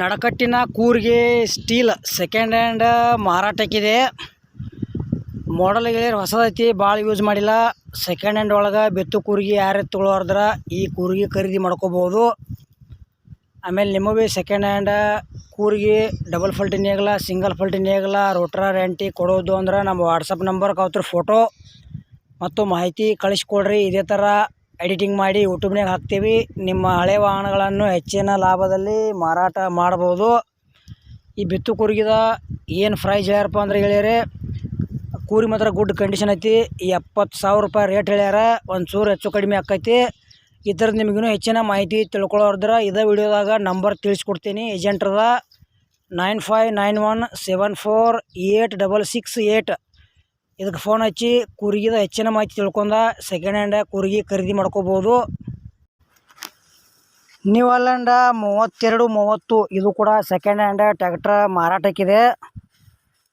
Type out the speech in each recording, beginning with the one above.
ನಡಕಟ್ಟಿನ ಕೂರ್ಗೆ steel second hand ಮಾರಾಟಕ್ಕಿದೆ. ಮಾಡಲ್ ಗೆಳೆಯರು ಹೊಸದೈತಿ, ಭಾಳ ಯೂಸ್ ಮಾಡಿಲ್ಲ. ಸೆಕೆಂಡ್ ಹ್ಯಾಂಡ್ ಒಳಗೆ ಬೆತ್ತು ಕೂರ್ಗಿ ಯಾರು ತೊಗೊಳೋರ್ದ್ರ ಈ ಕೂರ್ಗಿ ಖರೀದಿ ಮಾಡ್ಕೋಬೋದು ಆಮೇಲೆ ನಿಮಗೆ ಭೀ ಸೆಕೆಂಡ್ ಹ್ಯಾಂಡ್ ಕೂರ್ಗಿ ಡಬಲ್ ಫಲ್ಟಿ ನೇಗಲ ಸಿಂಗಲ್ ಫಲ್ಟಿ ನೇಗಲ ರೋಟ್ರ ರ್ಯಾಂಟಿ ಕೊಡೋದು ಅಂದ್ರೆ ನಮ್ಮ ವಾಟ್ಸಪ್ ನಂಬರ್ಗೆ ಅವತ್ರ ಫೋಟೋ ಮತ್ತು ಮಾಹಿತಿ ಕಳಿಸ್ಕೊಡ್ರಿ, ಇದೇ ಥರ ಎಡಿಟಿಂಗ್ ಮಾಡಿ ಯೂಟ್ಯೂಬ್ನಾಗ ಹಾಕ್ತೀವಿ. ನಿಮ್ಮ ಹಳೆ ವಾಹನಗಳನ್ನು ಹೆಚ್ಚಿನ ಲಾಭದಲ್ಲಿ ಮಾರಾಟ ಮಾಡ್ಬೋದು. ಈ ಬಿತ್ತು ಕೂರ್ಗಿದ ಏನು ಪ್ರೈಸ್ ಹೇಳ್ಯಾರಪ್ಪ ಅಂದ್ರೆ ಹೇಳ್ಯಾರೆ, ಕೂರಿ ಮಾತ್ರ ಗುಡ್ ಕಂಡೀಷನ್ ಐತಿ. ಎಪ್ಪತ್ತು ಸಾವಿರ ರೂಪಾಯಿ ರೇಟ್ ಹೇಳ್ಯಾರ ಒಂದು ಚೂರು ಹೆಚ್ಚು ಕಡಿಮೆ ಆಕೈತಿ. ಈ ಥರದ್ದು ನಿಮಗಿನ್ನೂ ಹೆಚ್ಚಿನ ಮಾಹಿತಿ ತಿಳ್ಕೊಳ್ಳೋದ್ರ ಇದೇ ವಿಡಿಯೋದಾಗ ನಂಬರ್ ತಿಳಿಸ್ಕೊಡ್ತೀನಿ. ಏಜೆಂಟ್ರದ nine five nine one seven four eight double six eight ಇದಕ್ಕೆ ಫೋನ್ ಹಚ್ಚಿ ಕುರಿಗಿದ ಹೆಚ್ಚಿನ ಮಾಹಿತಿ ತಿಳ್ಕೊಂಡ ಸೆಕೆಂಡ್ ಹ್ಯಾಂಡ ಕೂರ್ಗಿ ಖರೀದಿ ಮಾಡ್ಕೋಬೋದು. ನ್ಯೂ ಅಲ್ಯಾಂಡ ಮೂವತ್ತೆರಡು, ಮೂವತ್ತು, ಇದು ಕೂಡ ಸೆಕೆಂಡ್ ಹ್ಯಾಂಡ್ ಟ್ಯಾಕ್ಟ್ರ್ ಮಾರಾಟಕ್ಕಿದೆ.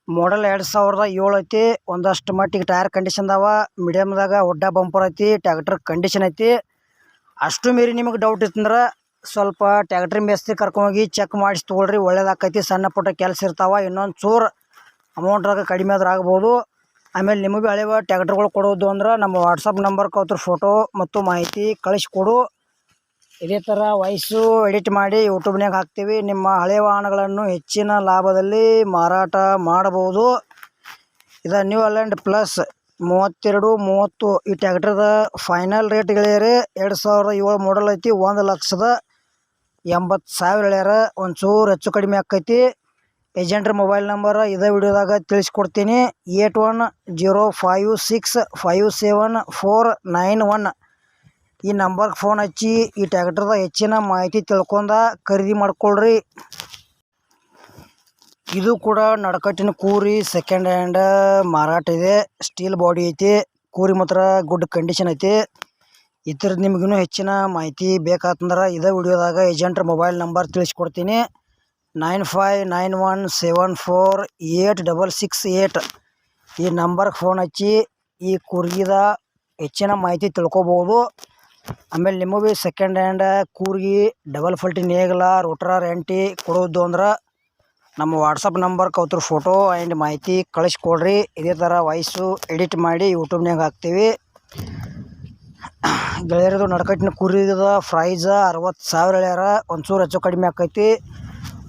ಮಾಡಲ್ ಎರಡು ಸಾವಿರದ ಏಳು ಐತಿ, ಒಂದಷ್ಟು ಮಟ್ಟಿಗೆ ಟೈರ್ ಕಂಡೀಷನ್ ಅದಾವ ಮೀಡಿಯಮ್ದಾಗ ಒಡ್ಡ ಬಂಪರ್ ಐತಿ ಟ್ಯಾಕ್ಟ್ರ್ ಕಂಡೀಷನ್ ಐತಿ. ಅಷ್ಟು ಮೀರಿ ನಿಮಗೆ ಡೌಟ್ ಇತ್ತಂದ್ರೆ ಸ್ವಲ್ಪ ಟ್ಯಾಕ್ಟ್ರ್ ಮೇಸ್ತ್ರಿ ಕರ್ಕೊಂಡೋಗಿ ಚೆಕ್ ಮಾಡಿಸಿ ತೊಗೊಳ್ರಿ, ಒಳ್ಳೇದಾಕೈತಿ, ಸಣ್ಣ ಪುಟ್ಟ ಕೆಲಸ ಇರ್ತಾವ, ಇನ್ನೊಂದು ಚೂರು ಅಮೌಂಟ್ದಾಗ ಕಡಿಮೆ ಆದ್ರೆ ಆಗ್ಬೋದು. ಆಮೇಲೆ ನಿಮಗೆ ಹಳೆವ ಟ್ಯಾಕ್ಟ್ರ್ಗಳು ಕೊಡೋದು ಅಂದ್ರೆ ನಮ್ಮ ವಾಟ್ಸಪ್ ನಂಬರ್ಗೆ ಅವ್ರ ಫೋಟೋ ಮತ್ತು ಮಾಹಿತಿ ಕಳಿಸ್ಕೊಡು. ಇದೇ ಥರ ವಾಯ್ಸು ಎಡಿಟ್ ಮಾಡಿ ಯೂಟ್ಯೂಬ್ನಾಗ ಹಾಕ್ತೀವಿ. ನಿಮ್ಮ ಹಳೆ ವಾಹನಗಳನ್ನು ಹೆಚ್ಚಿನ ಲಾಭದಲ್ಲಿ ಮಾರಾಟ ಮಾಡಬಹುದು ಇದು ನ್ಯೂ ಅಲ್ಯಾಂಡ್ ಪ್ಲಸ್ ಮೂವತ್ತೆರಡು, ಮೂವತ್ತು ಈ ಟ್ಯಾಕ್ಟ್ರದ ಫೈನಲ್ ರೇಟ್ ಗೆಳೆಯರೆ, ಎರಡು ಸಾವಿರದ ಏಳು ಮಾಡಲ್ ಐತಿ, ಒಂದು ಲಕ್ಷದ ಎಂಬತ್ತು ಸಾವಿರ ಹೇಳ್ಯಾರ ಒಂಚೂರು ಚೂರು ಹೆಚ್ಚು ಕಡಿಮೆ ಆಕೈತಿ. ಏಜೆಂಟ್ರ ಮೊಬೈಲ್ ನಂಬರ್ ಇದೇ ವಿಡಿಯೋದಾಗ ತಿಳಿಸ್ಕೊಡ್ತೀನಿ. Eight one zero five six five seven four nine one. ಈ ನಂಬರ್ಗೆ ಫೋನ್ ಹಚ್ಚಿ ಈ ಟ್ಯಾಕ್ಟರ್ದ ಹೆಚ್ಚಿನ ಮಾಹಿತಿ ತಿಳ್ಕೊಂಡ ಖರೀದಿ ಮಾಡ್ಕೊಳ್ರಿ. ಇದು ಕೂಡ ನಡಕಟ್ಟಿನ ಕೂರಿ ಸೆಕೆಂಡ್ ಹ್ಯಾಂಡ್ ಮಾರಾಟ ಇದೆ. ಸ್ಟೀಲ್ ಬಾಡಿ ಐತಿ, ಕೂರಿ ಮಾತ್ರ ಗುಡ್ ಕಂಡೀಷನ್ ಐತಿ. ಈ ಥರದ್ದು ಹೆಚ್ಚಿನ ಮಾಹಿತಿ ಬೇಕಾತಂದ್ರೆ ಇದೇ ವಿಡಿಯೋದಾಗ ಏಜೆಂಟ್ರ ಮೊಬೈಲ್ ನಂಬರ್ ತಿಳಿಸ್ಕೊಡ್ತೀನಿ. Nine five nine one seven four eight double six eight ಈ ನಂಬರ್ಗೆ ಫೋನ್ ಹಚ್ಚಿ ಈ ಕೂರ್ಗಿದ ಹೆಚ್ಚಿನ ಮಾಹಿತಿ ತಿಳ್ಕೊಬೋದು. ಆಮೇಲೆ ನಿಮಗೆ ಭೀ ಸೆಕೆಂಡ್ ಹ್ಯಾಂಡ್ ಕೂರ್ಗಿ ಡಬಲ್ ಫಲ್ಟಿ ನೇಗಲ ರೋಟ್ರ ರೆಂಟಿ ಕೊಡೋದು ಅಂದ್ರೆ ನಮ್ಮ ವಾಟ್ಸಪ್ ನಂಬರ್ ಕೌತ್ರ ಫೋಟೋ ಆ್ಯಂಡ್ ಮಾಹಿತಿ ಕಳಿಸ್ಕೊಡ್ರಿ. ಇದೇ ಥರ ವಾಯ್ಸು ಎಡಿಟ್ ಮಾಡಿ ಯೂಟ್ಯೂಬ್ನಾಗ ಹಾಕ್ತೀವಿ. ಗೆಳೆಯರದು ನಡ್ಕಟ್ಟಿನ ಕುರಿದ ಪ್ರೈಸ ಅರವತ್ತು ಸಾವಿರ ಹೇಳ್ಯಾರ. ಒಂಚೂರು ಹೆಚ್ಚು ಕಡಿಮೆ ಆಕೈತಿ.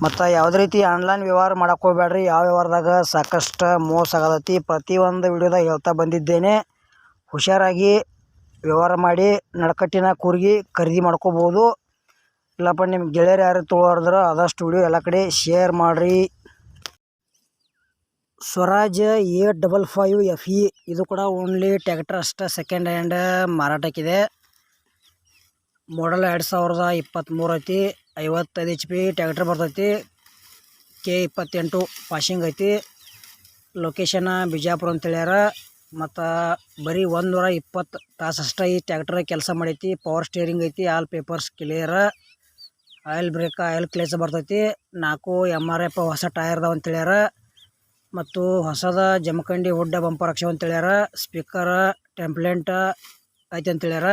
ಮತ್ತು ಯಾವುದೇ ರೀತಿ ಆನ್ಲೈನ್ ವ್ಯವಹಾರ ಮಾಡಕ್ಕೆ ಹೋಗ್ಬೇಡ್ರಿ ಯಾವ ವ್ಯವಹಾರದಾಗ ಸಾಕಷ್ಟು ಮೋಸ ಆಗತೈತಿ? ಪ್ರತಿಯೊಂದು ವಿಡಿಯೋದಾಗ ಹೇಳ್ತಾ ಬಂದಿದ್ದೇನೆ. ಹುಷಾರಾಗಿ ವ್ಯವಹಾರ ಮಾಡಿ, ನಡಕಟ್ಟಿನ ಕೂರ್ಗಿ ಖರೀದಿ ಮಾಡ್ಕೋಬೋದು. ಇಲ್ಲಪ್ಪ ನಿಮ್ಮ ಗೆಳೆಯರು ಯಾರು ತೊಗೊಳೋದ್ರ ಆದಷ್ಟು ವಿಡಿಯೋ ಎಲ್ಲ ಕಡೆ ಶೇರ್ ಮಾಡಿರಿ. Swaraj eight double five F E, ಇದು ಕೂಡ ಓನ್ಲಿ ಟ್ಯಾಕ್ಟರ್ ಅಷ್ಟೇ ಸೆಕೆಂಡ್ ಹ್ಯಾಂಡ್ ಮಾರಾಟಕ್ಕಿದೆ. ಮಾಡಲ್ ಎರಡು ಸಾವಿರದ ಇಪ್ಪತ್ತ್ಮೂರು ಐತಿ ಐವತ್ತೈದು ಎಚ್ ಪಿ ಟ್ಯಾಕ್ಟ್ರ್ ಬರ್ತೈತಿ. ಕೆ ಇಪ್ಪತ್ತೆಂಟು ಪಾಶಿಂಗ್ ಐತಿ. ಲೊಕೇಶನ ಬಿಜಾಪುರ ಅಂತ ಹೇಳ್ಯಾರ. ಮತ್ತು ಬರೀ ಒಂದು ಇಪ್ಪತ್ತು ತಾಸು ಅಷ್ಟೇ ಈ ಟ್ಯಾಕ್ಟ್ರ್ ಕೆಲಸ ಮಾಡೈತಿ. ಪವರ್ ಸ್ಟೇರಿಂಗ್ ಐತಿ all papers clear oil brake oil ಕ್ಲೇಸ್ ಬರ್ತೈತಿ. ನಾಲ್ಕು ಎಂ ಆರ್ ಎಫ್ ಹೊಸ ಟೈರ್ ಅದಾವ ಅಂತ ಹೇಳ್ಯಾರ. ಮತ್ತು ಹೊಸದ ಜಮಖಂಡಿ ಹುಡ್ಡ ಬಂಪರ್ ಅಕ್ಷ ಅಂತ ಹೇಳ್ಯಾರ. ಸ್ಪೀಕರ್ ಟೆಂಪ್ಲೆಂಟ್ ಐತಿ ಅಂತ ಹೇಳ್ಯಾರ.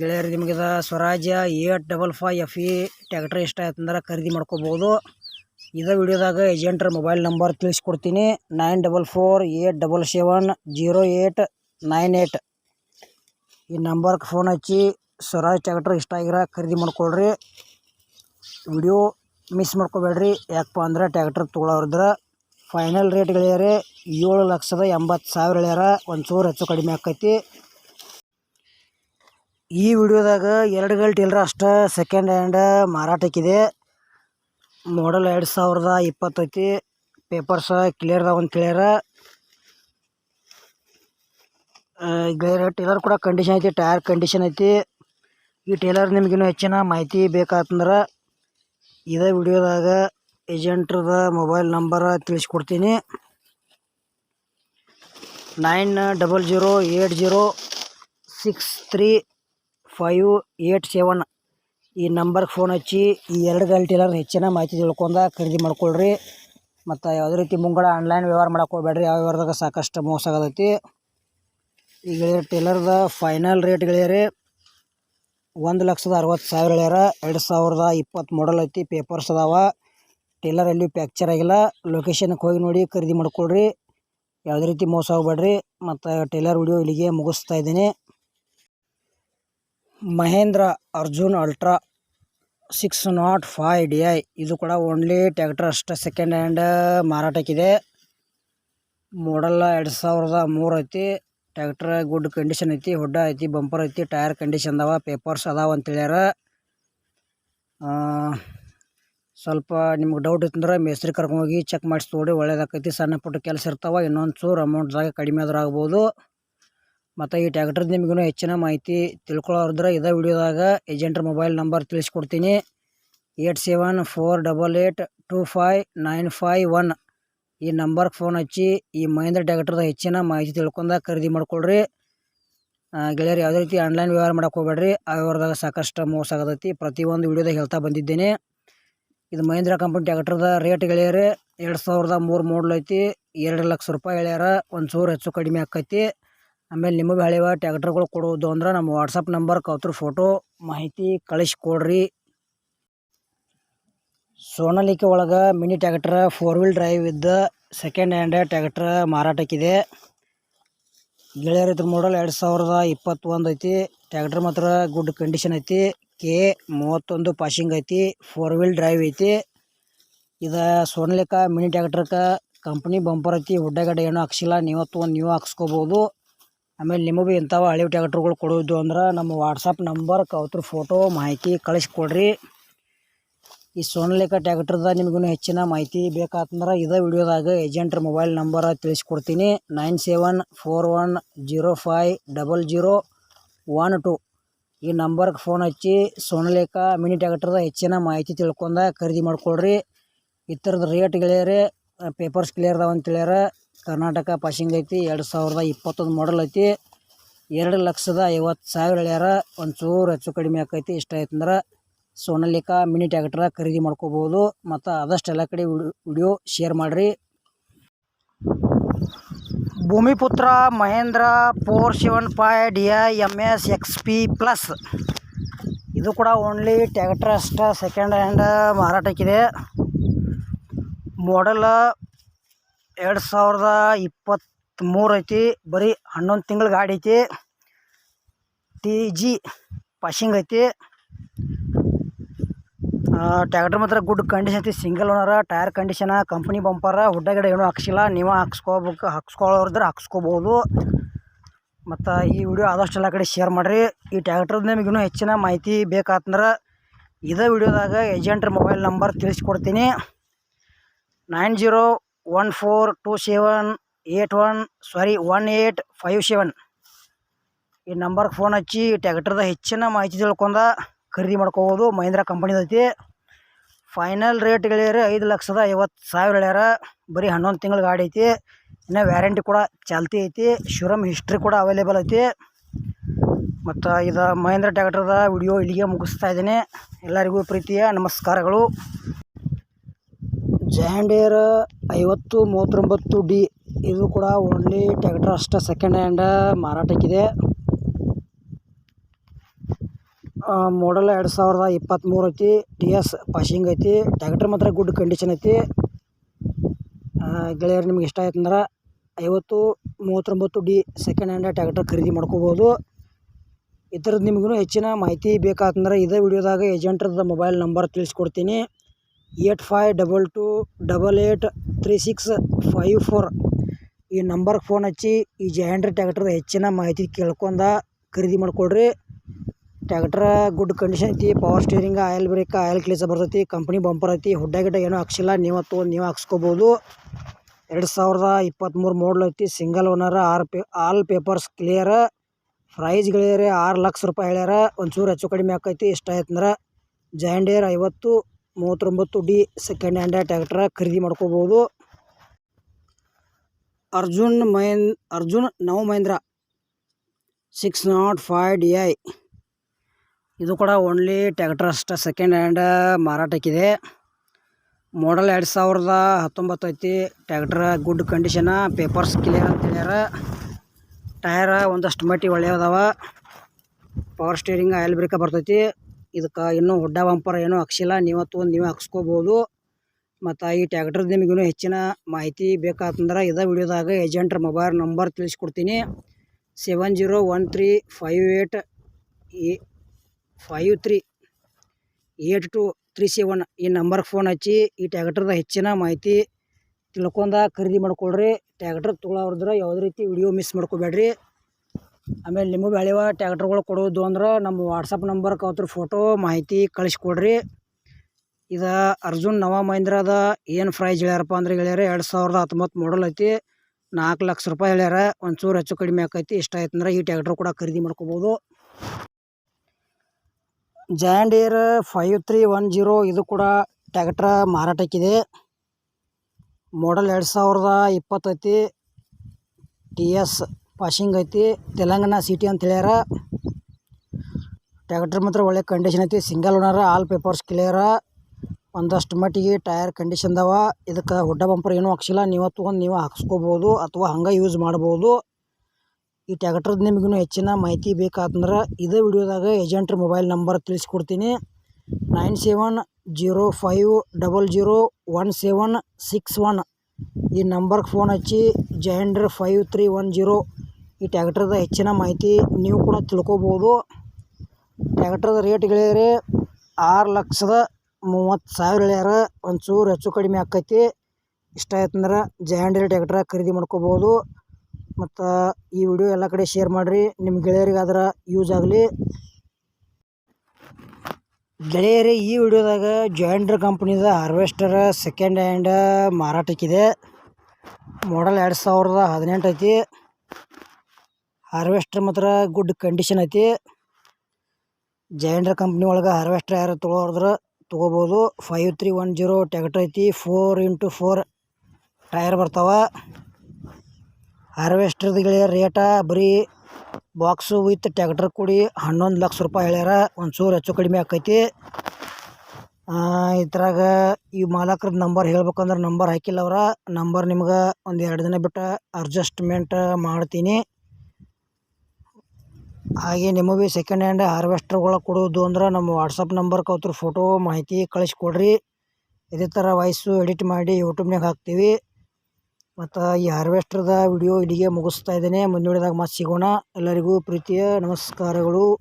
ಗೆಳೆಯರು ನಿಮಗಿದ Swaraj eight double five F E tractor ಇಷ್ಟ ಆಯ್ತಂದ್ರೆ ಖರೀದಿ ಮಾಡ್ಕೋಬೋದು. ಇದೇ ವಿಡಿಯೋದಾಗ ಏಜೆಂಟ್ರ ಮೊಬೈಲ್ ನಂಬರ್ ತಿಳಿಸ್ಕೊಡ್ತೀನಿ. Nine double four eight double seven zero eight nine eight. ಈ ನಂಬರ್ಗೆ ಫೋನ್ ಹಚ್ಚಿ, ಸ್ವರಾಜ್ ಟ್ಯಾಕ್ಟ್ರ್ ಇಷ್ಟ ಆಗಿರೋ ಖರೀದಿ ಮಾಡ್ಕೊಳ್ರಿ. ವಿಡಿಯೋ ಮಿಸ್ ಮಾಡ್ಕೋಬೇಡ್ರಿ. ಯಾಕಪ್ಪ ಅಂದ್ರೆ ಟ್ಯಾಕ್ಟ್ರ್ ತೊಗೊಳೋರ್ದ್ರೆ ಫೈನಲ್ ರೇಟ್ ಗೆಳೆಯರೆ ಏಳು ಲಕ್ಷದ ಎಂಬತ್ತು ಸಾವಿರ ಹೇಳ್ಯಾರ ಒಂದು ಚೂರು ಹೆಚ್ಚು ಕಡಿಮೆ ಆಕೈತಿ. ಈ ವಿಡಿಯೋದಾಗ ಎರಡು ಗಂಟೆ ಇಲ್ಲರ ಅಷ್ಟೇ ಸೆಕೆಂಡ್ ಹ್ಯಾಂಡ್ ಮಾರಾಟಕ್ಕಿದೆ. ಮಾಡಲ್ ಎರಡು ಸಾವಿರದ ಇಪ್ಪತ್ತೈತಿ ಪೇಪರ್ಸ ಕ್ಲಿಯರ್ ಒಂದು ಹೇಳ್ಯಾರ. ಗೆಳೆಯರ ಟೇಲರ್ ಕೂಡ ಕಂಡೀಷನ್ ಐತಿ ಟೈರ್ ಕಂಡೀಷನ್ ಐತಿ. ಈ ಟೇಲರ್ ನಿಮಗಿನ್ನೂ ಹೆಚ್ಚಿನ ಮಾಹಿತಿ ಬೇಕಾತಂದ್ರೆ ಇದೇ ವಿಡಿಯೋದಾಗ ಏಜೆಂಟ್ರದ ಮೊಬೈಲ್ ನಂಬರ್ ತಿಳಿಸ್ಕೊಡ್ತೀನಿ. Nine double zero eight zero six three five eight seven ಈ ನಂಬರ್ಗೆ ಫೋನ್ ಹಚ್ಚಿ, ಈ ಎರಡು ಗಲ್ ಟೇಲರ್ ಹೆಚ್ಚಿನ ಮಾಹಿತಿ ತಿಳ್ಕೊಂಡ ಖರೀದಿ ಮಾಡ್ಕೊಳ್ರಿ. ಮತ್ತು ಯಾವುದೇ ರೀತಿ ಮುಂಗಡ ಆನ್ಲೈನ್ ವ್ಯವಹಾರ ಮಾಡಕ್ಕೆ ಹೋಗ್ಬೇಡ್ರಿ, ಯಾವ ವ್ಯವಹಾರದಾಗ ಸಾಕಷ್ಟು ಮೋಸ ಆಗತೈತಿ. ಈಗ ಟೇಲರ್ದ ಫೈನಲ್ ರೇಟ್ ಗೆಳೆಯರಿ ಒಂದು ಲಕ್ಷದ ಅರವತ್ತು ಸಾವಿರ ಹೇಳ್ಯಾರ, ಎರಡು ಸಾವಿರದ ಇಪ್ಪತ್ತು ಮಾಡಲ್ ಐತಿ ಪೇಪರ್ಸ್ ಅದಾವ. ಟೇಲರ್ ಎಲ್ಲಿ ಪ್ಯಾಕ್ಚರ್ ಆಗಿಲ್ಲ ಲೊಕೇಶನ್ಗೆ ಹೋಗಿ ನೋಡಿ ಖರೀದಿ ಮಾಡ್ಕೊಳ್ರಿ. ಯಾವುದೇ ರೀತಿ ಮೋಸ ಹೋಗ್ಬೇಡ್ರಿ ಮತ್ತು ಟೇಲರ್ ವಿಡಿಯೋ ಇಲ್ಲಿಗೆ ಮುಗಿಸ್ತಾ ಇದ್ದೀನಿ. Mahindra Arjun ultra six nought five D I. ಇದು ಕೂಡ ಓನ್ಲಿ ಟ್ಯಾಕ್ಟರ್ ಅಷ್ಟೇ. ಸೆಕೆಂಡ್ ಹ್ಯಾಂಡ್ ಮಾರಾಟಕ್ಕಿದೆ. ಮಾಡಲ್ಲ ಎರಡು ಸಾವಿರದ ಮೂರು ಐತಿ. ಟ್ಯಾಕ್ಟ್ರ್ ಗುಡ್ ಕಂಡೀಷನ್ ಐತಿ ಹುಡ್ಡ ಐತಿ ಬಂಪರ್ ಐತಿ ಟೈರ್ ಕಂಡೀಷನ್ ಅದಾವ ಪೇಪರ್ಸ್ ಅದಾವ ಅಂತ ಆ, ಸ್ವಲ್ಪ ನಿಮ್ಗೆ ಡೌಟ್ ಇತ್ತಂದ್ರೆ ಮೇಸ್ತ್ರಿ ಕರ್ಕೊಂಡೋಗಿ ಚೆಕ್ ಮಾಡಿಸಿ ತೊಗೊಳ್ರಿ ಒಳ್ಳೇದಾಕೈತಿ ಸಣ್ಣ ಪುಟ್ಟ ಕೆಲಸ ಇರ್ತಾವ ಇನ್ನೊಂದು ಚೂರು ಅಮೌಂಟ್ದಾಗ ಕಡಿಮೆ ಆದ್ರೂ ಆಗ್ಬೋದು. ಮತ್ತು ಈ ಟ್ಯಾಕ್ಟ್ರದ್ದು ನಿಮಗೂ ಹೆಚ್ಚಿನ ಮಾಹಿತಿ ತಿಳ್ಕೊಳ್ಳೋರಿದ್ರೆ ಇದೇ ವಿಡಿಯೋದಾಗ ಏಜೆಂಟ್ರ ಮೊಬೈಲ್ ನಂಬರ್ ತಿಳಿಸ್ಕೊಡ್ತೀನಿ. Eight seven four double eight two five nine five one ಈ ನಂಬರ್ಗೆ ಫೋನ್ ಹಚ್ಚಿ ಈ ಮಹೇಂದ್ರ ಟ್ಯಾಕ್ಟ್ರದ ಹೆಚ್ಚಿನ ಮಾಹಿತಿ ತಿಳ್ಕೊಂಡ ಖರೀದಿ ಮಾಡ್ಕೊಳ್ರಿ. ಗೆಳೆಯರು, ಯಾವುದೇ ರೀತಿ ಆನ್ಲೈನ್ ವ್ಯವಹಾರ ಮಾಡಕ್ಕೆ ಹೋಗ್ಬೇಡ್ರಿ. ಆ ವ್ಯವಹಾರದಾಗ ಸಾಕಷ್ಟು ಮೋಸ ಆಗತೈತಿ. ಪ್ರತಿಯೊಂದು ವಿಡಿಯೋದಾಗ ಹೇಳ್ತಾ ಬಂದಿದ್ದೇನೆ. ಇದು ಮಹೇಂದ್ರ ಕಂಪನಿ ಟ್ಯಾಕ್ಟ್ರದ ರೇಟ್ ಗೆಳೆಯರು, ಎರಡು ಸಾವಿರದ ಮೂರು ಐತಿ. ಎರಡು ಲಕ್ಷ ರೂಪಾಯಿ ಹೇಳ್ಯಾರ ಒಂದು ಚೂರು ಹೆಚ್ಚು ಕಡಿಮೆ ಆಕೈತಿ. ಆಮೇಲೆ ನಿಮಗೆ ಹಳೆವ ಟ್ಯಾಕ್ಟರ್ಗಳು ಕೊಡೋದು ಅಂದ್ರೆ ನಮ್ಮ ವಾಟ್ಸಪ್ ನಂಬರ್ ಕೌತ್ರ ಫೋಟೋ ಮಾಹಿತಿ ಕಳಿಸ್ಕೊಡ್ರಿ. ಸೋನಾಲಿಕೆ ಒಳಗೆ mini tractor four wheel drive ಇದ್ದ ಸೆಕೆಂಡ್ ಹ್ಯಾಂಡ್ ಟ್ಯಾಕ್ಟ್ರ ಮಾರಾಟಕ್ಕಿದೆ. ಗೆಳೆಯರ ಇದ್ರ ಮಾಡಲ್ ಎರಡು ಸಾವಿರದ ಇಪ್ಪತ್ತೊಂದು ಐತಿ. ಟ್ಯಾಕ್ಟ್ರ್ ಮಾತ್ರ ಗುಡ್ ಕಂಡೀಷನ್ ಐತಿ. ಕೆ ಮೂವತ್ತೊಂದು ಪಾಸಿಂಗ್ ಐತಿ. ಫೋರ್ ವೀಲ್ ಡ್ರೈವ್ ಐತಿ. ಇದು ಸೋನಾಲಿಕ ಮಿನಿ ಟ್ಯಾಕ್ಟ್ರಕ್ಕೆ ಕಂಪ್ನಿ ಬಂಪರ್ ಐತಿ. ಉಡ್ಡಗಡೆ ಏನೂ ಹಾಕ್ಸಿಲ್ಲ. ನೀವತ್ತು ಒಂದು ನೀವು ಹಾಕ್ಸ್ಕೊಬೋದು. ಆಮೇಲೆ ನಿಮಗೂ ಇಂಥವು ಹಳೆ ಟ್ಯಾಕ್ಟ್ರುಗಳು ಕೊಡೋದು ಅಂದ್ರೆ ನಮ್ಮ ವಾಟ್ಸಪ್ ನಂಬರ್ ಕವತ್ರ ಫೋಟೋ ಮಾಹಿತಿ ಕಳಿಸ್ಕೊಡ್ರಿ. ಈ ಸೋನಲೇಖ ಟ್ಯಾಕ್ಟ್ರದ ನಿಮಗೂ ಹೆಚ್ಚಿನ ಮಾಹಿತಿ ಬೇಕಾತಂದ್ರೆ ಇದೇ ವಿಡಿಯೋದಾಗ ಏಜೆಂಟ್ರ ಮೊಬೈಲ್ ನಂಬರ್ ತಿಳಿಸ್ಕೊಡ್ತೀನಿ. Nine seven four one zero five double zero one two ಈ ನಂಬರ್ಗೆ ಫೋನ್ ಹಚ್ಚಿ ಸೋನಲೇಖ ಮಿನಿ ಟ್ಯಾಕ್ಟ್ರದ ಹೆಚ್ಚಿನ ಮಾಹಿತಿ ತಿಳ್ಕೊಂಡ ಖರೀದಿ ಮಾಡ್ಕೊಳ್ರಿ. ಈ ಥರದ ರೇಟ್ ಗೆಳೆಯರೆ ಪೇಪರ್ಸ್ ಕ್ಲಿಯರ್ ಅದಾವ ಅಂತ ಹೇಳ್ಯಾರ. ಕರ್ನಾಟಕ ಪಾಸಿಂಗ್ ಐತಿ, ಎರಡು ಸಾವಿರದ ಇಪ್ಪತ್ತೊಂದು ಮಾಡಲ್ ಐತಿ. ಎರಡು ಲಕ್ಷದ ಐವತ್ತು ಸಾವಿರ ಹೇಳ್ಯಾರ ಒಂದು ಚೂರು ಹೆಚ್ಚು ಕಡಿಮೆ ಆಕೈತಿ. ಇಷ್ಟ ಆಯ್ತಂದ್ರೆ, ಸೋನಲಿಕಾ ಮಿನಿ ಟ್ಯಾಕ್ಟ್ರ ಖರೀದಿ ಮಾಡ್ಕೋಬೋದು. ಮತ್ತು ಆದಷ್ಟು ಎಲ್ಲ ಕಡೆ ವಿಡಿಯೋ ಶೇರ್ ಮಾಡಿರಿ. Bhumiputra Mahindra four seven five D I M S X P plus. ಇದು ಕೂಡ ಓನ್ಲಿ ಟ್ಯಾಕ್ಟ್ರ್ ಅಷ್ಟೇ ಸೆಕೆಂಡ್ ಹ್ಯಾಂಡ್ ಮಾರಾಟಕ್ಕಿದೆ. ಮಾಡಲ್ ಎರಡು ಸಾವಿರದ ಇಪ್ಪತ್ತ್ಮೂರು ಐತಿ. ಬರೀ ಹನ್ನೊಂದು ತಿಂಗಳ ಗಾಡಿ ಐತಿ. ಟಿ ಜಿ ಪಾಶಿಂಗ್ ಐತಿ. ಟ್ಯಾಕ್ಟ್ರ್ ಮಾತ್ರ ಗುಡ್ ಕಂಡೀಷನ್ ಐತಿ. Single owner tyre condition company bumper ಹುಡ್ಡ ಗಿಡ ಏನೂ ಹಾಕ್ಸಿಲ್ಲ. ನೀವು ಹಾಕ್ಸ್ಕೋಬೇಕು ಹಾಕ್ಸ್ಕೊಳ್ಳೋರಿದ್ರೆ ಹಾಕ್ಸ್ಕೋಬೋದು. ಮತ್ತು ಈ ವಿಡಿಯೋ ಆದಷ್ಟು ಎಲ್ಲ ಕಡೆ ಶೇರ್ ಮಾಡಿರಿ. ಈ ಟ್ಯಾಕ್ಟ್ರದ್ದು ನಿಮಗಿನ್ನೂ ಹೆಚ್ಚಿನ ಮಾಹಿತಿ ಬೇಕಾತಂದ್ರೆ ಇದೇ ವಿಡಿಯೋದಾಗ ಏಜೆಂಟ್ರ ಮೊಬೈಲ್ ನಂಬರ್ ತಿಳಿಸ್ಕೊಡ್ತೀನಿ. Nine zero one four two seven eight one sorry one eight five seven ಈ ನಂಬರ್ಗೆ ಫೋನ್ ಹಚ್ಚಿ ಟ್ಯಾಕ್ಟ್ರದ ಹೆಚ್ಚಿನ ಮಾಹಿತಿ ತಿಳ್ಕೊಂಡ ಖರೀದಿ ಮಾಡ್ಕೋಬೋದು. ಮಹೇಂದ್ರ ಕಂಪನಿದು ಐತಿ ಫೈನಲ್ ರೇಟ್ ಗೆಳೆಯರು ಐದು ಲಕ್ಷದ ಐವತ್ತು ಸಾವಿರ ಹೇಳ್ಯಾರ. ಬರೀ ಹನ್ನೊಂದು ತಿಂಗಳ ಗಾಡಿ ಐತಿ. ಇನ್ನು ವ್ಯಾರಂಟಿ ಕೂಡ ಚಾಲ್ತಿ ಐತಿ. ಶುರಮ್ ಹಿಸ್ಟ್ರಿ ಕೂಡ ಅವೈಲೇಬಲ್ ಐತಿ. ಮತ್ತು ಇದು ಮಹೇಂದ್ರ ಟ್ಯಾಕ್ಟ್ರದ ವಿಡಿಯೋ ಇಲ್ಲಿಗೆ ಮುಗಿಸ್ತಾ ಇದ್ದೀನಿ. ಎಲ್ಲರಿಗೂ ಪ್ರೀತಿಯ ನಮಸ್ಕಾರಗಳು. ಜಾಂಡೇರ್ ಐವತ್ತು ಮೂವತ್ತೊಂಬತ್ತು ಡಿ. ಇದು ಕೂಡ ಓನ್ಲಿ ಟ್ಯಾಕ್ಟ್ರ್ ಅಷ್ಟೇ ಸೆಕೆಂಡ್ ಹ್ಯಾಂಡ್ ಮಾರಾಟಕ್ಕಿದೆ. ಮಾಡಲ್ ಎರಡು ಸಾವಿರದ ಇಪ್ಪತ್ತ್ಮೂರು ಐತಿ ಟಿ ಎಸ್ ಪಾಶಿಂಗ್ ಐತಿ ಟ್ಯಾಕ್ಟ್ರ್ ಮಾತ್ರ ಗುಡ್ ಕಂಡೀಷನ್ ಐತಿ. ಗೆಳೆಯರು ನಿಮ್ಗೆ ಇಷ್ಟ ಆಯ್ತಂದ್ರೆ ಐವತ್ತು ಮೂವತ್ತೊಂಬತ್ತು ಡಿ ಸೆಕೆಂಡ್ ಹ್ಯಾಂಡ್ ಟ್ಯಾಕ್ಟರ್ ಖರೀದಿ ಮಾಡ್ಕೋಬೋದು. ಇದ್ರದ್ದು ನಿಮಗೂ ಹೆಚ್ಚಿನ ಮಾಹಿತಿ ಬೇಕಾತಂದ್ರೆ ಇದೇ ವಿಡಿಯೋದಾಗ ಏಜೆಂಟ್ರದ್ದು ಮೊಬೈಲ್ ನಂಬರ್ ತಿಳಿಸ್ಕೊಡ್ತೀನಿ. Eight five double two double eight three six five four ಈ ನಂಬರ್ಗೆ ಫೋನ್ ಹಚ್ಚಿ ಈ ಜಯಾಂಡ್ರ್ ಟ್ಯಾಕ್ಟ್ರ್ ಹೆಚ್ಚಿನ ಮಾಹಿತಿ ಕೇಳ್ಕೊಂಡ ಖರೀದಿ ಮಾಡಿಕೊಡ್ರಿ. ಟ್ಯಾಕ್ಟ್ರ ಗುಡ್ ಕಂಡೀಷನ್ ಐತಿ power steering oil brake oil ಕ್ಲೀಸ ಬರ್ತೈತಿ ಕಂಪ್ನಿ ಬಂಪರ್ ಐತಿ ಹುಡ್ಡ ಏನೂ ಹಾಕ್ಸಿಲ್ಲ, ನೀವು ತೊಗೊಂಡು ನೀವು ಹಾಕ್ಸ್ಕೊಬೋದು. ಎರಡು ಸಾವಿರದ ಇಪ್ಪತ್ತ್ಮೂರು ಮಾಡಲ್ ಐತಿ ಸಿಂಗಲ್ ಓನರ್ ಆರ್ ಪೇ ಆಲ್ ಪೇಪರ್ಸ್ ಕ್ಲಿಯರ್ ಪ್ರೈಸ್ ಗೆಳೆಯರೆ ಆರು ಲಕ್ಷ ರೂಪಾಯಿ ಹೇಳ್ಯಾರ, ಒಂಚೂರು ಹೆಚ್ಚು ಕಡಿಮೆ ಆಕೈತಿ, ಇಷ್ಟ ಆಯ್ತಂದ್ರೆ. ಜಾಂಡೇರ್ ಐವತ್ತು ಮೂವತ್ತೊಂಬತ್ತು ಡಿ ಸೆಕೆಂಡ್ ಹ್ಯಾಂಡ್ ಟ್ಯಾಕ್ಟ್ರ ಖರೀದಿ ಮಾಡ್ಕೋಬೋದು. ಅರ್ಜುನ್ ಮಹೇನ್ ಅರ್ಜುನ್ ನವ Mahindra. Six nought five D I ಇದು ಕೂಡ ಓನ್ಲಿ ಟ್ಯಾಕ್ಟ್ರ್ ಅಷ್ಟೇ ಸೆಕೆಂಡ್ ಹ್ಯಾಂಡ್ ಮಾರಾಟಕ್ಕಿದೆ. ಮಾಡಲ್ ಎರಡು ಸಾವಿರದ ಹತ್ತೊಂಬತ್ತು ಐತಿ tractor good condition papers clear ಅಂತ ಹೇಳ್ಯಾರ. ಟಯರ ಒಂದಷ್ಟು ಮಟ್ಟಿ ಒಳ್ಳೆಯ ಅದಾವ ಪವರ್ ಸ್ಟೀರಿಂಗ್ ಆಯಿಲ್ ಬ್ರೇಕ ಬರ್ತೈತಿ. ಇದಕ್ಕೆ ಇನ್ನೂ ಹುಡ್ಡ ಬಂಪರ್ ಏನೂ ಹಾಕ್ಸಿಲ್ಲ. ನೀವೇ ತೊಗೊಂಡು ನೀವೇ ಹಾಕ್ಸ್ಕೋಬೋದು. ಮತ್ತು ಈ ಟ್ಯಾಕ್ಟರ್ದು ನಿಮಗೆ ಹೆಚ್ಚಿನ ಮಾಹಿತಿ ಬೇಕಾತಂದ್ರೆ ಇದೇ ವಿಡಿಯೋದಾಗ ಏಜೆಂಟ್ರ ಮೊಬೈಲ್ ನಂಬರ್ ತಿಳಿಸ್ಕೊಡ್ತೀನಿ. Seven zero one three five eight a five three eight two three seven ಈ ನಂಬರ್ಗೆ ಫೋನ್ ಹಚ್ಚಿ ಈ ಟ್ಯಾಕ್ಟರ್ದ ಹೆಚ್ಚಿನ ಮಾಹಿತಿ ತಿಳ್ಕೊಂಡ ಖರೀದಿ ಮಾಡ್ಕೊಳ್ರಿ. ಟ್ಯಾಕ್ಟರ್ ತೊಗೊಳೋದ್ರೆ ಯಾವುದೇ ರೀತಿ ವಿಡಿಯೋ ಮಿಸ್ ಮಾಡ್ಕೋಬೇಡ್ರಿ. ಆಮೇಲೆ ನಿಮಗೆ ಬೆಳೆಯುವ ಟ್ಯಾಕ್ಟ್ರ್ಗಳು ಕೊಡೋದು ಅಂದ್ರೆ ನಮ್ಮ ವಾಟ್ಸಪ್ ನಂಬರ್ಗೆ ಅವ್ರ ಫೋಟೋ ಮಾಹಿತಿ ಕಳಿಸ್ಕೊಡ್ರಿ. ಇದು ಅರ್ಜುನ್ ನವ ಮಹೀಂದ್ರದ ಏನು ಪ್ರೈಸ್ ಹೇಳ್ಯಾರಪ್ಪ ಅಂದ್ರೆ ಹೇಳ್ಯಾರ, ಎರಡು ಸಾವಿರದ ಹತ್ತೊಂಬತ್ತು ಮಾಡಲ್ ಐತಿ. ನಾಲ್ಕು ಲಕ್ಷ ರೂಪಾಯಿ ಹೇಳ್ಯಾರ, ಒಂಚೂರು ಹೆಚ್ಚು ಕಡಿಮೆ ಆಕೈತಿ ಇಷ್ಟ ಆಯ್ತು ಅಂದ್ರೆ ಈ ಟ್ಯಾಕ್ಟ್ರ್ ಕೂಡ ಖರೀದಿ ಮಾಡ್ಕೋಬೋದು. John Deere five three one zero ಇದು ಕೂಡ ಟ್ಯಾಕ್ಟ್ರ ಮಾರಾಟಕ್ಕಿದೆ. ಮಾಡಲ್ ಎರಡು ಸಾವಿರದ ಇಪ್ಪತ್ತೈತಿ ಟಿ ಎಸ್ ಪಾಸಿಂಗ್ ಐತಿ. ತೆಲಂಗಾಣ ಸಿಟಿ ಅಂತ ಹೇಳ್ಯಾರ. ಟ್ಯಾಕ್ಟರ್ ಮಾತ್ರ ಒಳ್ಳೆ ಕಂಡೀಷನ್ ಐತಿ. Single owner all papers clear ಒಂದಷ್ಟು ಮಟ್ಟಿಗೆ ಟೈರ್ ಕಂಡೀಷನ್ದವ ಇದಕ್ಕೆ ಹುಡ್ಡ ಬಂಪರ್ ಏನೂ ಹಾಕ್ಸಿಲ್ಲ. ನೀವು ತೊಗೊಂಡು ನೀವು ಹಾಕ್ಸ್ಕೋಬೋದು ಅಥವಾ ಹಂಗೆ ಯೂಸ್ ಮಾಡ್ಬೋದು. ಈ ಟ್ಯಾಕ್ಟರ್ದು ನಿಮಗೂ ಹೆಚ್ಚಿನ ಮಾಹಿತಿ ಬೇಕಾತಂದ್ರೆ ಇದೇ ವಿಡಿಯೋದಾಗ ಏಜೆಂಟ್ರ ಮೊಬೈಲ್ ನಂಬರ್ ತಿಳಿಸ್ಕೊಡ್ತೀನಿ. Nine seven zero five double zero one seven six one ಈ ನಂಬರ್ಗೆ ಫೋನ್ ಹಚ್ಚಿ John Deere five three one zero ಈ ಟ್ಯಾಕ್ಟ್ರದ ಹೆಚ್ಚಿನ ಮಾಹಿತಿ ನೀವು ಕೂಡ ತಿಳ್ಕೊಬೋದು. ಟ್ಯಾಕ್ಟ್ರದ ರೇಟ್ ಹೇಳಿದ್ರೆ ಆರು ಲಕ್ಷದ ಮೂವತ್ತು ಸಾವಿರ ಹೇಳ್ಯಾರ. ಒಂಚೂರು ಹೆಚ್ಚು ಕಡಿಮೆ ಆಕೈತಿ. ಇಷ್ಟ ಆಯ್ತಂದ್ರೆ ಜಯಾಂಡಿರ್ ಟ್ಯಾಕ್ಟ್ರ ಖರೀದಿ ಮಾಡ್ಕೋಬೋದು. ಮತ್ತು ಈ ವಿಡಿಯೋ ಎಲ್ಲ ಕಡೆ ಶೇರ್ ಮಾಡಿರಿ. ನಿಮ್ಮ ಗೆಳೆಯರಿಗಾದ್ರೆ ಯೂಸ್ ಆಗಲಿ. ಗೆಳೆಯರೇ, ಈ ವಿಡಿಯೋದಾಗ ಜಾಯಿಂಡ್ರ್ ಕಂಪ್ನಿದ ಹಾರ್ವೆಸ್ಟರ್ ಸೆಕೆಂಡ್ ಹ್ಯಾಂಡ್ ಮಾರಾಟಕ್ಕಿದೆ. ಮಾಡಲ್ ಎರಡು ಸಾವಿರದ ಹದಿನೆಂಟು ಐತಿ. ಹಾರ್ವೆಸ್ಟರ್ ಮಾತ್ರ ಗುಡ್ ಕಂಡೀಷನ್ ಐತಿ. ಜಯಂಡ್ರ ಕಂಪ್ನಿ ಒಳಗೆ ಹಾರ್ವೆಸ್ಟರ್ ಯಾರು ತೊಗೊಳೋದ್ರೆ ತೊಗೋಬೋದು. Five three one zero tractor ಐತಿ. ಫೋರ್ ಇಂಟು ಫೋರ್ ಟೈರ್ ಬರ್ತಾವ. ಹಾರ್ವೆಸ್ಟ್ರದ್ದು ಗೆಳೆಯ ರೇಟ ಬರೀ ಬಾಕ್ಸು ವಿತ್ ಟ್ಯಾಕ್ಟ್ರ್ ಕೂಡಿ. ಹನ್ನೊಂದು ಲಕ್ಷ ರೂಪಾಯಿ ಹೇಳ್ಯಾರ. ಒಂಚೂರು ಹೆಚ್ಚು ಕಡಿಮೆ ಆಕೈತಿ. ಇದ್ರಾಗ ಈ ಮಾಲಕ್ರದ್ದು ನಂಬರ್ ಹೇಳ್ಬೇಕಂದ್ರೆ ನಂಬರ್ ಹಾಕಿಲ್ಲ ಅವರ. ನಂಬರ್ ನಿಮ್ಗೆ ಒಂದು ಎರಡು ದಿನ ಬಿಟ್ಟು ಅಡ್ಜಸ್ಟ್ಮೆಂಟ್ ಮಾಡ್ತೀನಿ. ಹಾಗೆ ನಿಮಗೆ ಭೀ ಸೆಕೆಂಡ್ ಹ್ಯಾಂಡ್ ಹಾರ್ವೆಸ್ಟರ್ಗಳ ಕೊಡೋದು ಅಂದ್ರೆ ನಮ್ಮ ವಾಟ್ಸಪ್ ನಂಬರ್ಗೆ ಅವ್ರ ಫೋಟೋ ಮಾಹಿತಿ ಕಳಿಸ್ಕೊಡ್ರಿ. ಇದೇ ಥರ ವಾಯ್ಸು ಎಡಿಟ್ ಮಾಡಿ ಯೂಟ್ಯೂಬ್ನಾಗ ಹಾಕ್ತೀವಿ. ಮತ್ತು ಈ ಹಾರ್ವೆಸ್ಟ್ರದ ವಿಡಿಯೋ ಇಲ್ಲಿಗೆ ಮುಗಿಸ್ತಾ ಇದ್ದೇನೆ. ಮುಂದಿನ ವಿಡಿಯೋದಾಗ ಮತ್ತೆ ಸಿಗೋಣ. ಎಲ್ಲರಿಗೂ ಪ್ರೀತಿಯ ನಮಸ್ಕಾರಗಳು.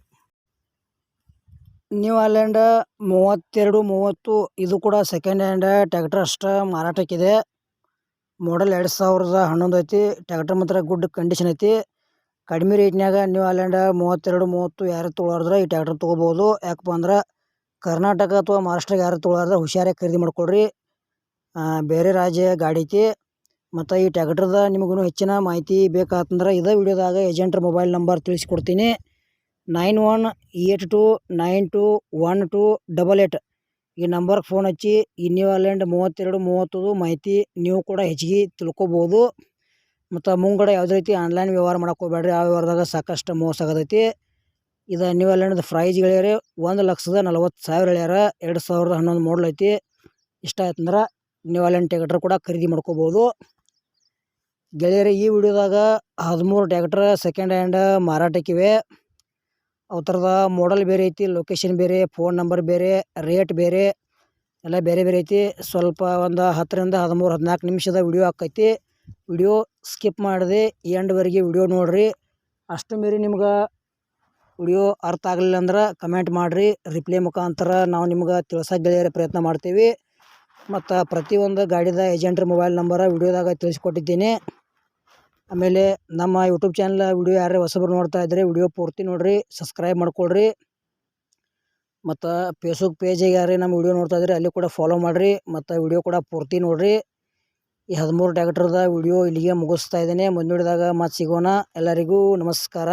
ನ್ಯೂ ಆಲ್ಯಾಂಡ್ ಮೂವತ್ತೆರಡು, ಮೂವತ್ತು ಇದು ಕೂಡ ಸೆಕೆಂಡ್ ಹ್ಯಾಂಡ್ ಟ್ಯಾಕ್ಟರ್ ಅಷ್ಟೇ ಮಾರಾಟಕ್ಕಿದೆ. ಮಾಡಲ್ ಎರಡು ಸಾವಿರದ ಹನ್ನೊಂದು ಐತಿ. ಟ್ಯಾಕ್ಟರ್ ಮಾತ್ರ ಗುಡ್ ಕಂಡೀಷನ್ ಐತಿ. ಕಡಿಮೆ ರೇಟ್ನಾಗ ನೀವು ಆಲ್ಯಾಂಡ್ ಮೂವತ್ತೆರಡು, ಮೂವತ್ತು ಯಾರು ತೊಗೊಳಾರ್ದ್ರೆ ಈ ಟ್ಯಾಕ್ಟರ್ ತೊಗೋಬೋದು. ಯಾಕಪ್ಪ ಅಂದ್ರೆ ಕರ್ನಾಟಕ ಅಥವಾ ಮಹಾರಾಷ್ಟ್ರಕ್ಕೆ ಯಾರು ತೊಗೊಳಾರ್ದ್ರೆ ಹುಷಾರಾಗಿ ಖರೀದಿ ಮಾಡ್ಕೊಳ್ರಿ. ಬೇರೆ ರಾಜ್ಯ ಗಾಡಿ ಐತಿ ಮತ್ತು ಈ ಟ್ಯಾಕ್ಟರ್ದ ನಿಮಗೂ ಹೆಚ್ಚಿನ ಮಾಹಿತಿ ಬೇಕಾತಂದ್ರೆ ಇದೇ ವಿಡಿಯೋದಾಗ ಏಜೆಂಟ್ರ ಮೊಬೈಲ್ ನಂಬರ್ ತಿಳಿಸ್ಕೊಡ್ತೀನಿ. Nine one eight two nine two one two double eight ಈ ನಂಬರ್ಗೆ ಫೋನ್ ಹಚ್ಚಿ ಈ ನ್ಯೂ ಆಲ್ಯಾಂಡ್ ಮೂವತ್ತೆರಡು, ಮೂವತ್ತದು ಮಾಹಿತಿ ನೀವು ಕೂಡ ಹೆಚ್ಚಿಗೆ ತಿಳ್ಕೊಬೋದು. ಮತ್ತು ಮುಂಗಡೆ ಯಾವುದೇ ರೀತಿ ಆನ್ಲೈನ್ ವ್ಯವಹಾರ ಮಾಡಕ್ಕೆ ಹೋಗ್ಬೇಡ್ರಿ, ಆ ವ್ಯವಹಾರದಾಗ ಸಾಕಷ್ಟು ಮೋಸ ಆಗತೈತಿ. ಇದು ನ್ಯೂ ಆಲ್ಯಾಂಡ್ದು ಪ್ರೈಸ್ ಗೆಳೆಯರೆ, ಒಂದು ಲಕ್ಷದ ನಲ್ವತ್ತು ಸಾವಿರ ಹೇಳ್ಯಾರ ಎರಡು ಸಾವಿರದ ಹನ್ನೊಂದು ಮಾಡಲ್ ಐತಿ. ಇಷ್ಟ ಆಯ್ತಂದ್ರೆ ನ್ಯೂ ಆಲ್ಯಾಂಡ್ ಟ್ಯಾಕ್ಟ್ರ್ ಕೂಡ ಖರೀದಿ ಮಾಡ್ಕೋಬೋದು. ಗೆಳೆಯರೇ, ಈ ವಿಡಿಯೋದಾಗ ಹದಿಮೂರು ಟ್ಯಾಕ್ಟ್ರ್ ಸೆಕೆಂಡ್ ಹ್ಯಾಂಡ್ ಮಾರಾಟಕ್ಕಿವೆ. ಅವು ಥರದ ಮಾಡಲ್ ಬೇರೆ ಐತಿ ಲೊಕೇಶನ್ ಬೇರೆ ಫೋನ್ ನಂಬರ್ ಬೇರೆ ರೇಟ್ ಬೇರೆ, ಎಲ್ಲ ಬೇರೆ ಬೇರೆ ಐತಿ. ಸ್ವಲ್ಪ ಒಂದು ಹತ್ತರಿಂದ ಹದಿಮೂರು ಹದಿನಾಲ್ಕು ನಿಮಿಷದ ವಿಡಿಯೋ ಆಕೈತಿ ವಿಡಿಯೋ ಸ್ಕಿಪ್ ಮಾಡದೆ ಎಂಡ್ವರೆಗೆ ವಿಡಿಯೋ ನೋಡಿರಿ. ಅಷ್ಟು ಮೀರಿ ನಿಮ್ಗೆ ವಿಡಿಯೋ ಅರ್ಥ ಆಗಲಿಲ್ಲ ಅಂದ್ರೆ ಕಮೆಂಟ್ ಮಾಡಿರಿ. ರಿಪ್ಲೈ ಮುಖಾಂತರ ನಾವು ನಿಮ್ಗೆ ತಿಳ್ಸೋಕೆ ಗೆಳೆಯರ ಪ್ರಯತ್ನ ಮಾಡ್ತೀವಿ. ಮತ್ತು ಪ್ರತಿಯೊಂದು ಗಾಡಿದ ಏಜೆಂಟ್ರ ಮೊಬೈಲ್ ನಂಬರ ವಿಡಿಯೋದಾಗ ತಿಳಿಸ್ಕೊಟ್ಟಿದ್ದೀನಿ. ಆಮೇಲೆ ನಮ್ಮ ಯೂಟ್ಯೂಬ್ ಚಾನಲ್ ವಿಡಿಯೋ ಯಾರೇ ಹೊಸಬ್ರು ನೋಡ್ತಾ ಇದ್ದರೆ ವಿಡಿಯೋ ಪೂರ್ತಿ ನೋಡಿರಿ ಸಬ್ಸ್ಕ್ರೈಬ್ ಮಾಡ್ಕೊಳ್ರಿ. ಮತ್ತು ಫೇಸ್ಬುಕ್ ಪೇಜಿಗೆ ಯಾರೇ ನಮ್ಮ ವಿಡಿಯೋ ನೋಡ್ತಾ ಇದ್ದರೆ ಅಲ್ಲಿ ಕೂಡ ಫಾಲೋ ಮಾಡಿರಿ. ಮತ್ತು ವಿಡಿಯೋ ಕೂಡ ಪೂರ್ತಿ ನೋಡಿರಿ. ಈ ಹದಿಮೂರು ಟ್ಯಾಕ್ಟ್ರದ ವಿಡಿಯೋ ಇಲ್ಲಿಗೆ ಮುಗಿಸ್ತಾ ಇದ್ದೇನೆ. ಮುಂದಿನ ವಿಡಿಯೋದಾಗ ಮತ್ತೆ ಸಿಗೋಣ. ಎಲ್ಲರಿಗೂ ನಮಸ್ಕಾರ.